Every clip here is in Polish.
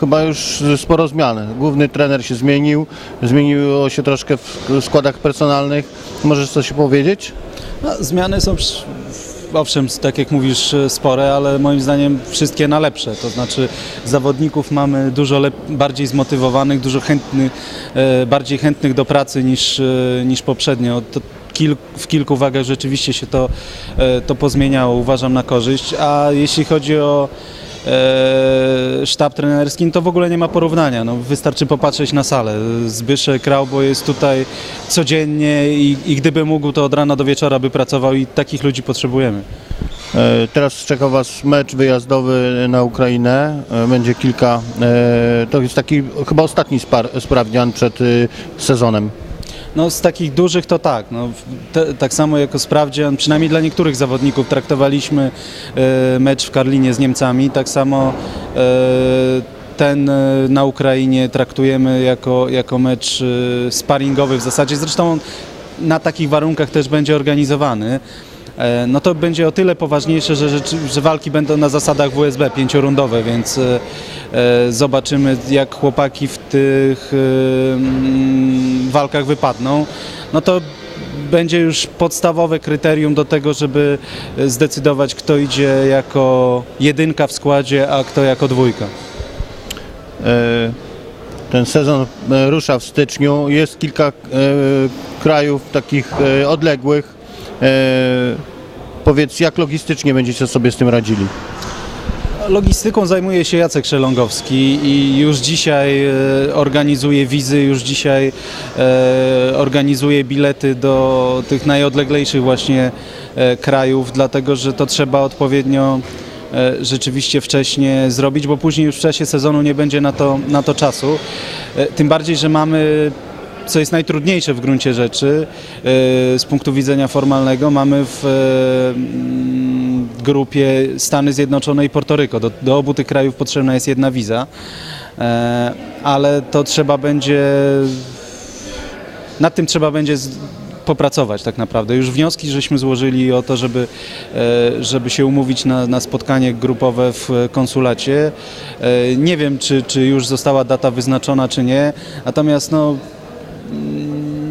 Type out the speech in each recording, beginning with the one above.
Chyba już sporo zmian. Główny trener się zmienił, zmieniło się troszkę w składach personalnych. Możesz coś powiedzieć? No, zmiany są, owszem, tak jak mówisz, spore, ale moim zdaniem wszystkie na lepsze. To znaczy zawodników mamy dużo bardziej zmotywowanych, dużo chętnych, e, bardziej chętnych do pracy niż, e, niż poprzednio. To w kilku wagach rzeczywiście się to, e, to pozmieniało, uważam, na korzyść. A jeśli chodzi o e, sztab trenerski, no to w ogóle nie ma porównania. No, wystarczy popatrzeć na salę. Zbyszek Raubo jest tutaj codziennie i, i gdyby mógł, to od rana do wieczora by pracował i takich ludzi potrzebujemy. E, Teraz czeka Was mecz wyjazdowy na Ukrainę. E, Będzie kilka. To jest taki chyba ostatni sprawdzian przed sezonem. No z takich dużych to tak. No, te, tak samo jako sprawdzian, przynajmniej dla niektórych zawodników traktowaliśmy e, mecz w Karlinie z Niemcami, tak samo e, ten e, na Ukrainie traktujemy jako, jako mecz sparingowy w zasadzie. Zresztą on na takich warunkach też będzie organizowany. E, No to będzie o tyle poważniejsze, że, że walki będą na zasadach WSB pięciorundowe, więc e, e, zobaczymy jak chłopaki w tych mm, walkach wypadną. No to będzie już podstawowe kryterium do tego, żeby zdecydować kto idzie jako jedynka w składzie, a kto jako dwójka. Ten sezon rusza w styczniu. Jest kilka krajów takich odległych. Powiedz, jak logistycznie będziecie sobie z tym radzili? Logistyką zajmuje się Jacek Szelongowski i już dzisiaj e, organizuje wizy, już dzisiaj e, organizuje bilety do tych najodleglejszych właśnie e, krajów, dlatego że to trzeba odpowiednio rzeczywiście wcześnie zrobić, bo później już w czasie sezonu nie będzie na to, na to czasu. Tym bardziej, że mamy co jest najtrudniejsze w gruncie rzeczy e, z punktu widzenia formalnego, mamy w e, mm, grupie Stany Zjednoczone i Portoryko. Do, do obu tych krajów potrzebna jest jedna wiza, e, ale to trzeba będzie, nad tym trzeba będzie popracować tak naprawdę. Już wnioski żeśmy złożyli o to, żeby, żeby się umówić na, na spotkanie grupowe w konsulacie. Nie wiem, czy, czy już została data wyznaczona, czy nie, natomiast no,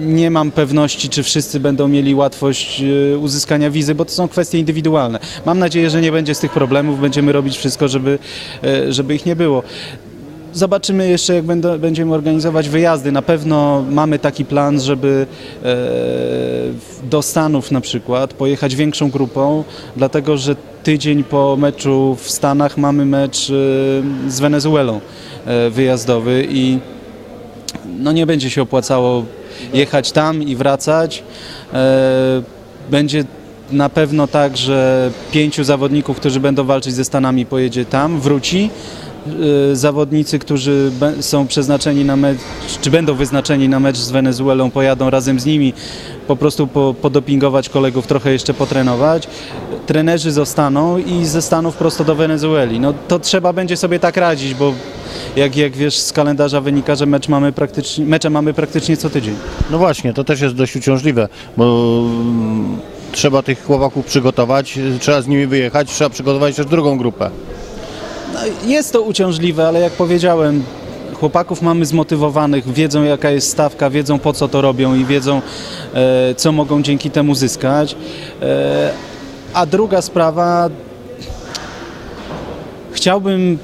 nie mam pewności, czy wszyscy będą mieli łatwość e, uzyskania wizy, bo to są kwestie indywidualne. Mam nadzieję, że nie będzie z tych problemów, będziemy robić wszystko, żeby, e, żeby ich nie było. Zobaczymy jeszcze, jak będą, będziemy organizować wyjazdy. Na pewno mamy taki plan, żeby e, do Stanów na przykład pojechać większą grupą, dlatego że tydzień po meczu w Stanach mamy mecz z Wenezuelą wyjazdowy i no nie będzie się opłacało jechać tam i wracać. E, Będzie na pewno tak, że pięciu zawodników, którzy będą walczyć ze Stanami pojedzie tam, wróci. E, Zawodnicy, którzy są przeznaczeni na mecz, czy będą wyznaczeni na mecz z Wenezuelą, pojadą razem z nimi, po prostu po, podopingować kolegów, trochę jeszcze potrenować. Trenerzy zostaną i ze Stanów prosto do Wenezueli. No to trzeba będzie sobie tak radzić, bo jak, jak wiesz, z kalendarza wynika, że mecz mamy praktycznie, mecze mamy praktycznie co tydzień. No właśnie, to też jest dość uciążliwe, bo mm, trzeba tych chłopaków przygotować, y, trzeba z nimi wyjechać, trzeba przygotować też drugą grupę. No, jest to uciążliwe, ale jak powiedziałem, chłopaków mamy zmotywowanych, wiedzą jaka jest stawka, wiedzą po co to robią i wiedzą e, co mogą dzięki temu zyskać. E, a druga sprawa, chciałbym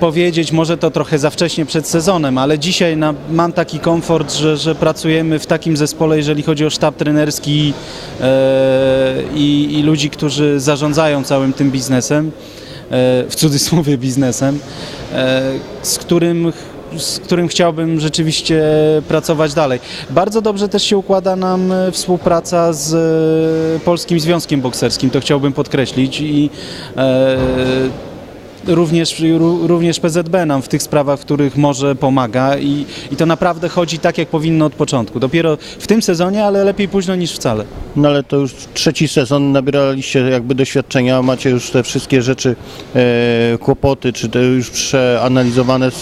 powiedzieć, może to trochę za wcześnie przed sezonem, ale dzisiaj na, mam taki komfort, że, że pracujemy w takim zespole, jeżeli chodzi o sztab trenerski e, i, i ludzi, którzy zarządzają całym tym biznesem, w cudzysłowie biznesem, e, z którym z którym chciałbym rzeczywiście pracować dalej. Bardzo dobrze też się układa nam e, współpraca z e, Polskim Związkiem Bokserskim, to chciałbym podkreślić i e, również, ró- również PZB nam w tych sprawach, w których może pomaga i, i to naprawdę chodzi tak, jak powinno od początku. Dopiero w tym sezonie, ale lepiej późno niż wcale. No ale to już trzeci sezon, nabieraliście jakby doświadczenia, macie już te wszystkie rzeczy, e, kłopoty, czy te już przeanalizowane z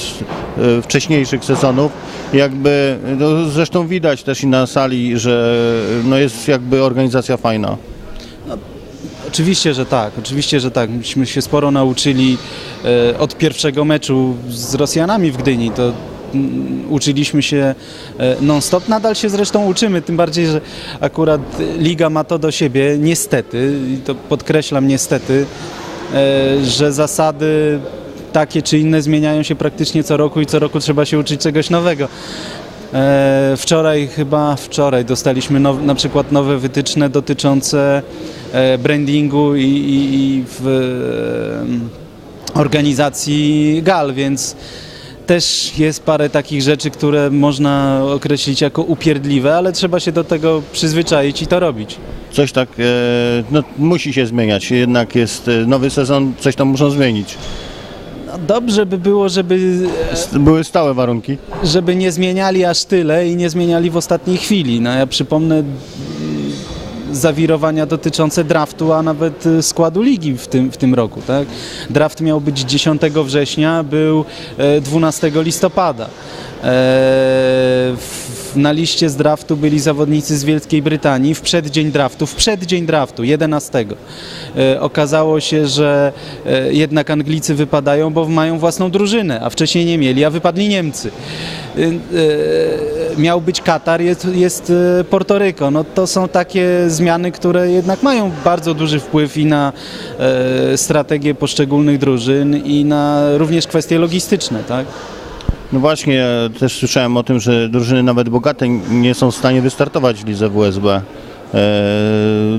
e, wcześniejszych sezonów. Jakby, no, zresztą widać też i na sali, że no jest jakby organizacja fajna. Oczywiście, że tak, oczywiście, że tak. Myśmy się sporo nauczyli e, od pierwszego meczu z Rosjanami w Gdyni. To mm, uczyliśmy się e, non-stop, nadal się zresztą uczymy, tym bardziej, że akurat liga ma to do siebie, niestety, i to podkreślam niestety, e, że zasady takie czy inne zmieniają się praktycznie co roku i co roku trzeba się uczyć czegoś nowego. E, Wczoraj, chyba wczoraj, dostaliśmy now, na przykład nowe wytyczne dotyczące e, brandingu i, i, i e, organizacji gal, więc też jest parę takich rzeczy, które można określić jako upierdliwe, ale trzeba się do tego przyzwyczaić i to robić. Coś tak no, musi się zmieniać, jednak jest nowy sezon, coś tam muszą zmienić. No dobrze by było, żeby Były stałe warunki. żeby nie zmieniali aż tyle i nie zmieniali w ostatniej chwili. No ja przypomnę mm, zawirowania dotyczące draftu, a nawet y, składu ligi w tym, w tym roku. Tak? Draft miał być 10 września, był e, 12 listopada. E, w- Na liście z draftu byli zawodnicy z Wielkiej Brytanii w przeddzień draftu, w przeddzień draftu, 11. E, Okazało się, że e, jednak Anglicy wypadają, bo mają własną drużynę, a wcześniej nie mieli, a wypadli Niemcy. E, Miał być Katar, jest, jest Portoryko. No to są takie zmiany, które jednak mają bardzo duży wpływ i na strategię poszczególnych drużyn i na również kwestie logistyczne, tak? No właśnie, też słyszałem o tym, że drużyny nawet bogate nie są w stanie wystartować w lidze WSB. E,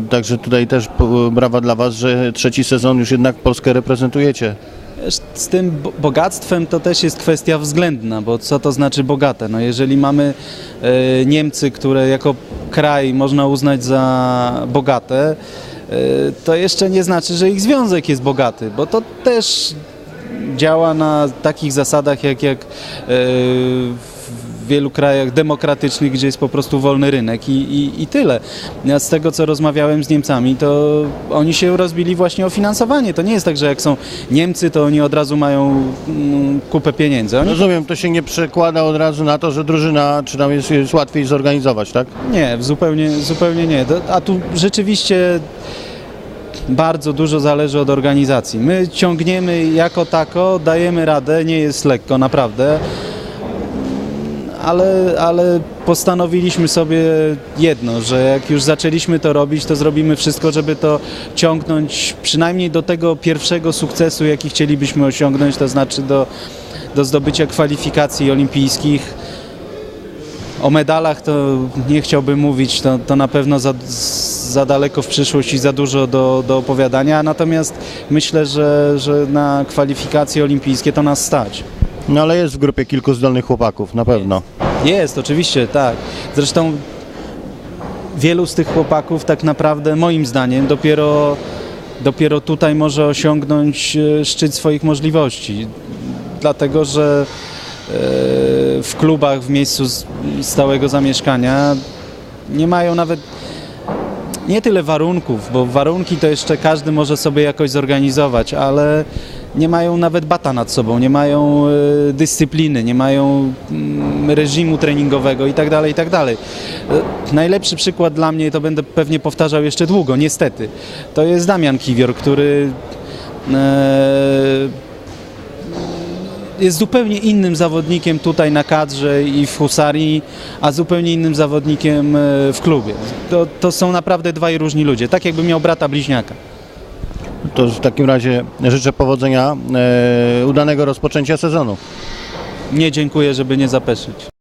także tutaj też brawa dla Was, że trzeci sezon już jednak Polskę reprezentujecie. Z tym bo- bogactwem to też jest kwestia względna, bo co to znaczy bogate? No jeżeli mamy e, Niemcy, które jako kraj można uznać za bogate, e, to jeszcze nie znaczy, że ich związek jest bogaty, bo to też działa na takich zasadach, jak, jak e, w wielu krajach demokratycznych, gdzie jest po prostu wolny rynek i, i, i tyle. Ja z tego, co rozmawiałem z Niemcami, to oni się rozbili właśnie o finansowanie. To nie jest tak, że jak są Niemcy, to oni od razu mają mm, kupę pieniędzy. Oni Rozumiem, to się nie przekłada od razu na to, że drużyna, czy tam jest, jest łatwiej zorganizować, tak? Nie, zupełnie, zupełnie nie. A tu rzeczywiście bardzo dużo zależy od organizacji. My ciągniemy jako tako, dajemy radę, nie jest lekko, naprawdę. Ale, ale postanowiliśmy sobie jedno, że jak już zaczęliśmy to robić, to zrobimy wszystko, żeby to ciągnąć przynajmniej do tego pierwszego sukcesu, jaki chcielibyśmy osiągnąć, to znaczy do, do zdobycia kwalifikacji olimpijskich. O medalach to nie chciałbym mówić, to, to na pewno za, za daleko w przyszłość i za dużo do, do opowiadania, natomiast myślę, że, że na kwalifikacje olimpijskie to nas stać. No ale jest w grupie kilku zdolnych chłopaków, na pewno. Jest, oczywiście, tak. Zresztą wielu z tych chłopaków tak naprawdę moim zdaniem dopiero, dopiero tutaj może osiągnąć e, szczyt swoich możliwości. Dlatego, że e, w klubach w miejscu stałego zamieszkania nie mają nawet nie tyle warunków, bo warunki to jeszcze każdy może sobie jakoś zorganizować, ale nie mają nawet bata nad sobą, nie mają e, dyscypliny, nie mają mm, reżimu treningowego i tak dalej, i tak. E, Najlepszy przykład dla mnie, to będę pewnie powtarzał jeszcze długo, niestety, to jest Damian Kiwior, który e, jest zupełnie innym zawodnikiem tutaj na kadrze i w Husarii, a zupełnie innym zawodnikiem e, w klubie. To, to są naprawdę dwaj różni ludzie, tak jakby miał brata bliźniaka. To w takim razie życzę powodzenia, e, udanego rozpoczęcia sezonu. Nie dziękuję, żeby nie zapeszyć.